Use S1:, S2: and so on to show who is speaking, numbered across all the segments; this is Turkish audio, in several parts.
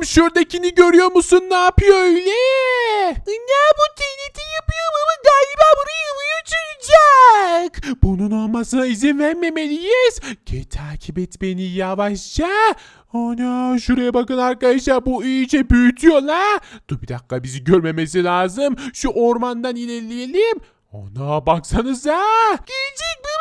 S1: Oğlum şuradakini görüyor musun? Ne yapıyor öyle? Ne bu TNT yapıyor ama galiba burayı uçuracak. Bunun olmasına izin vermemeliyiz. Gel takip et beni yavaşça. Ana şuraya bakın arkadaşlar bu iyice büyütüyor la. Dur bir dakika bizi görmemesi lazım. Şu ormandan ilerleyelim. Ona baksanıza. Gelecek baba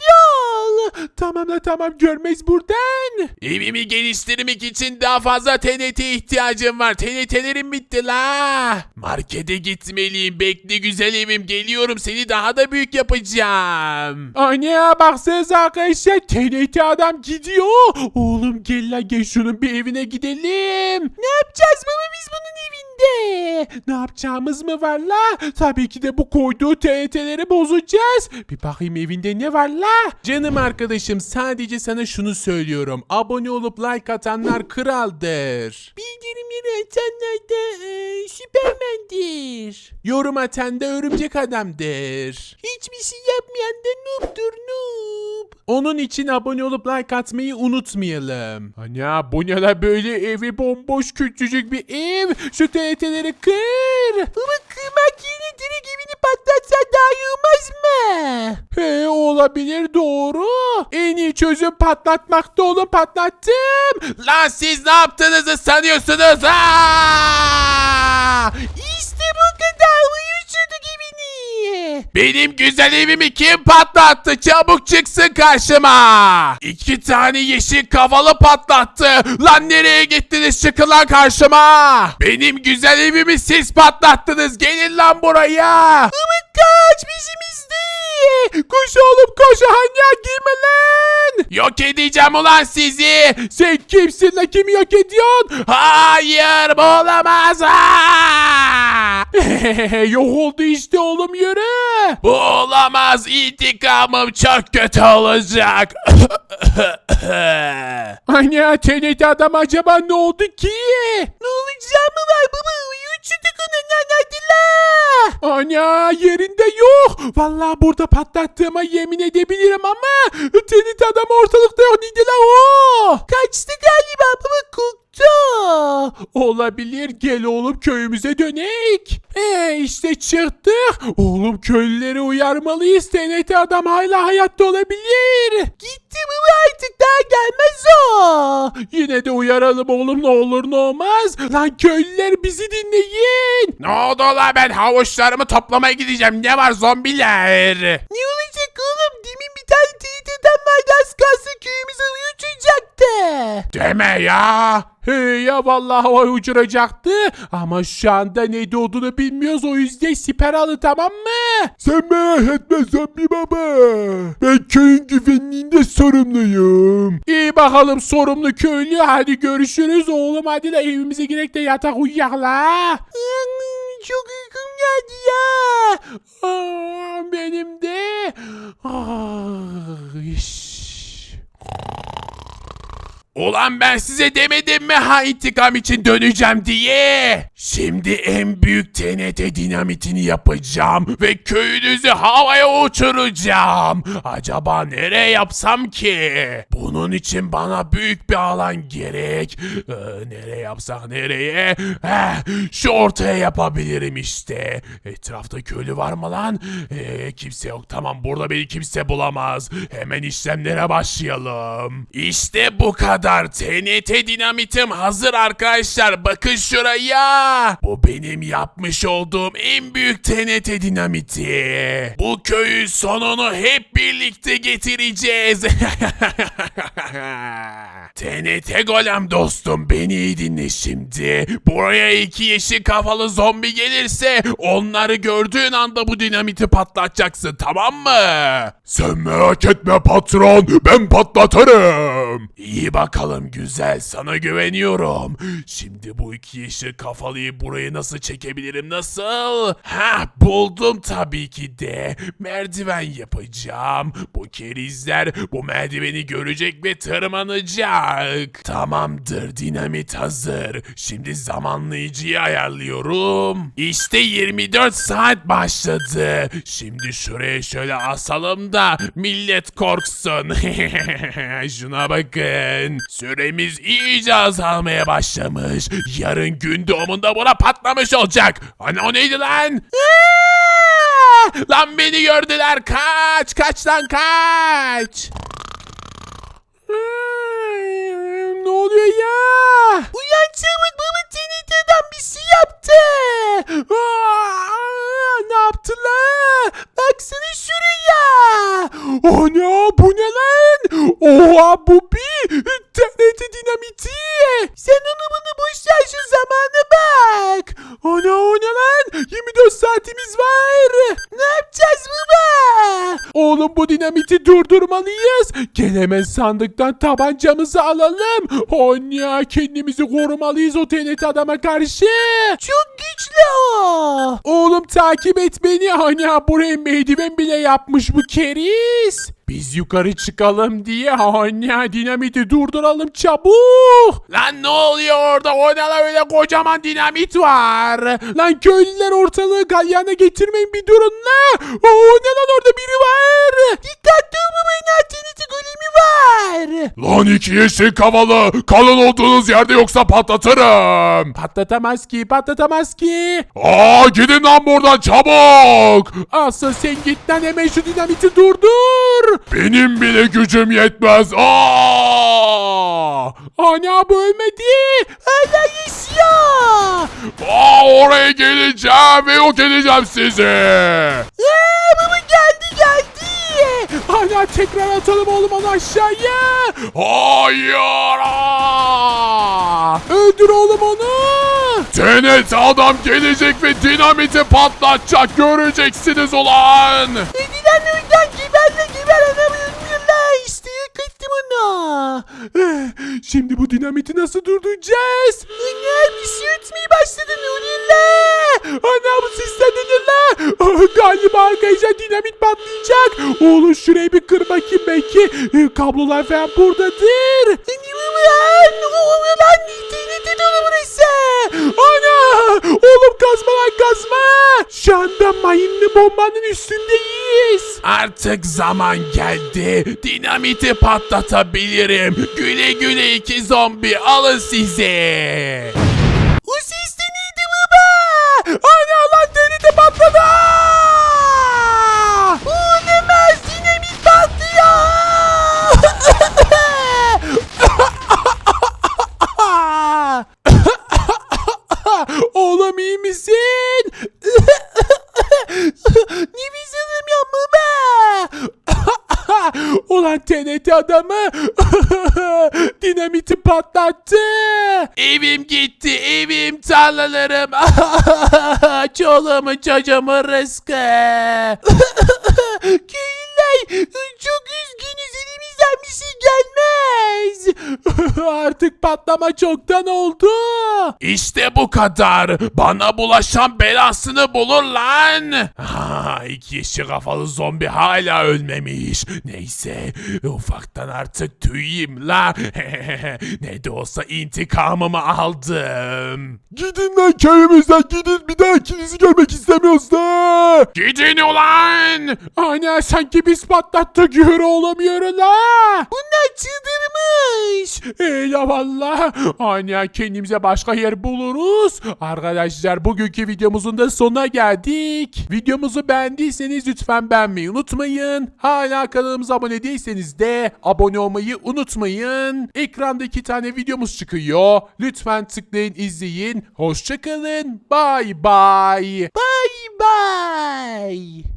S1: dikkatli ol. Tamam la tamam görmez buradan. Evimi geliştirmek için daha fazla TNT ihtiyacım var. TNT'lerim bitti la. Markete gitmeliyim. Bekle güzel evim. Geliyorum seni daha da büyük yapacağım. Anne baksanıza arkadaşlar TNT adam gidiyor. Oğlum gel la gel şunun bir evine gidelim. Ne yapacağız baba biz bunun evinde? Ne yapacağımız mı var la? Tabii ki de bu koyduğu TNT'leri bozacağız. Bir bakayım evinde ne var la? Canım arkadaşım sadece sana şunu söylüyorum. Abone olup like atanlar kraldır. Bildirimleri açanlar da e, süpermendir. Yorum atan da örümcek adamdır. Hiçbir şey yapmayan da. Onun için abone olup like atmayı unutmayalım. Ana bu ne la böyle evi bomboş küçücük bir ev. Şu TNT'leri kır. Ama kırmak yine direkt evini patlatsa daha iyi olmaz mı? He olabilir doğru. En iyi çözüm patlatmakta onu patlattım. Lan siz ne yaptığınızı sanıyorsunuz? Aa! İşte bu kadar uyuşturduk evini. Benim güzel evimi kim patlattı? Çabuk çıksın karşıma. İki tane yeşil kafalı patlattı. Lan nereye gittiniz? Çıkın lan karşıma. Benim güzel evimi siz patlattınız. Gelin lan buraya. Umut kaç bizimizde. Koş oğlum koş. Hanya girme lan. Yok edeceğim ulan sizi. Sen kimsin la kimi yok ediyorsun? Hayır bu olamaz. Aa! yok oldu işte oğlum yürü. Bu olamaz. İntikamım çok kötü olacak. Anne TNT adam acaba ne oldu ki? Ne olacağı mı var baba? Uyuçuduk onu la. Ana yerinde yok. Vallahi burada patlattığıma yemin edebilirim ama TNT adam ortalıkta yok. Neydi la o? Kaçtı galiba baba korktu. Olabilir gel oğlum köyümüze dönek. He işte çıktık. Oğlum köylüleri uyarmalıyız. TNT adam hala hayatta olabilir. Gitti mi artık daha gelmez o. Yine de uyaralım oğlum ne olur ne olmaz. Lan köylüler bizi dinleyin. Ne oldu la ben havuçlarımı toplamaya gideceğim. Ne var zombiler? Ne olacak oğlum? Demin bir tane TNT'den vardı az kalsın köyümüze uçacaktı. Deme ya. He ya vallahi havaya uçuracaktı ama şu anda ne olduğunu bilmiyoruz o yüzden siper alı tamam mı? Sen merak etme zombi baba. Ben köyün güvenliğinde sorumluyum. İyi bakalım sorumlu köylü hadi görüşürüz oğlum hadi la evimize girek de yatak uyuyak la. Çok uykum geldi ya. Aa, benim de. Ah, iş. Ulan ben size demedim mi ha intikam için döneceğim diye. Şimdi en büyük TNT dinamitini yapacağım ve köyünüzü havaya uçuracağım. Acaba nereye yapsam ki? Bunun için bana büyük bir alan gerek. Ee, nereye yapsak nereye? Heh, şu ortaya yapabilirim işte. Etrafta köylü var mı lan? Ee, kimse yok. Tamam burada beni kimse bulamaz. Hemen işlemlere başlayalım. İşte bu kadar. TNT dinamitim hazır arkadaşlar. Bakın şuraya. Bu benim yapmış olduğum en büyük TNT dinamiti. Bu köyün sonunu hep birlikte getireceğiz. TNT golem dostum beni iyi dinle şimdi. Buraya iki yeşil kafalı zombi gelirse onları gördüğün anda bu dinamiti patlatacaksın tamam mı? Sen merak etme patron ben patlatırım. İyi bakalım güzel sana güveniyorum. Şimdi bu iki yeşil kafalı bulmalıyım. Burayı nasıl çekebilirim? Nasıl? Ha buldum tabii ki de. Merdiven yapacağım. Bu kerizler bu merdiveni görecek ve tırmanacak. Tamamdır dinamit hazır. Şimdi zamanlayıcıyı ayarlıyorum. İşte 24 saat başladı. Şimdi şuraya şöyle asalım da millet korksun. Şuna bakın. Süremiz iyice azalmaya başlamış. Yarın gün doğumunda buna patlamış olacak. Hani o neydi lan? Lan beni gördüler. Kaç, kaç lan kaç. Ne oluyor ya? Uyan çabuk baba TNT'den bir şey yaptı. Ne yaptı lan? Baksana şuraya. Ana bu ne lan? Oha bu bir TNT dinamiti. Sen onu bunu boş ver şu zamana bak. Ana o ne lan? 24 saatimiz var. Ne yapacağız baba? Oğlum bu dinamiti durdurmalıyız. Gel hemen sandıktan tabancamızı alalım. Onya kendimizi korumalıyız o TNT adama karşı. Çok güçlü o. Oğlum takip et beni. Ana buraya merdiven bile yapmış bu keriz. Biz yukarı çıkalım diye Anya dinamiti durduralım çabuk. Lan ne oluyor orada? O ne lan öyle kocaman dinamit var. Lan köylüler ortalığı galyana getirmeyin bir durun la. O ne lan orada biri var. Dikkatli olmamayın TNT golemi var.
S2: Lan iki yeşil kavalı kalın olduğunuz yerde yoksa patlatırım.
S1: Patlatamaz ki patlatamaz ki.
S2: Aa gidin lan buradan çabuk.
S1: Asıl sen git lan hemen şu dinamiti durdur.
S2: Benim bile gücüm yetmez. Aa!
S1: Ana bu ölmedi. Hala yaşıyor.
S2: Aa oraya geleceğim ve yok edeceğim sizi.
S1: Eee baba geldi geldi. Hala tekrar atalım oğlum onu aşağıya.
S2: Hayır. Aa!
S1: Öldür oğlum onu.
S2: TNT adam gelecek ve dinamiti patlatacak göreceksiniz ulan.
S1: Edilen onu. Eh, Şimdi bu dinamiti nasıl durduracağız? Ana bir şey ötmeye başladı Nuri'yle. Ana bu sesler? Ah, Galiba arkadaşlar dinamit patlayacak. Oğlum şurayı bir kır bakayım belki. eh, Kablolar falan buradadır. Ne bu lan? Oğlum lan TNT dolu burası. Ana! Oğlum kazma lan kazma. Şu anda mayınlı bombanın üstündeyiz. Artık zaman geldi. Dinamiti patlatabilirim. Güle güle iki zombi alın size. TNT adamı dinamiti patlattı. Evim gitti, evim, tarlalarım. Çoluğumun çocuğumun rızkı. Köylüler çok üzgünüz elimizden bir şey gelmez. Artık patlama çoktan oldu. İşte bu kadar. Bana bulaşan belasını bulur lan. Ha, iki yeşil kafalı zombi hala ölmemiş. Neyse ufaktan artık tüyeyim la. ne de olsa intikamımı aldım.
S2: Gidin lan köyümüzden gidin bir daha ikinizi görmek istemiyoruz da.
S1: Gidin ulan! Ana sanki biz patlattık yürü olamıyor la! Bunlar çıldırmış! Eyvallah! Ana kendimize başka yer buluruz. Arkadaşlar bugünkü videomuzun da sonuna geldik. Videomuzu beğendiyseniz lütfen beğenmeyi unutmayın. Hala kanalımıza abone değilseniz de abone olmayı unutmayın. Ekranda iki tane videomuz çıkıyor. Lütfen tıklayın izleyin. Hoşçakalın. Bye bye. Bye bye.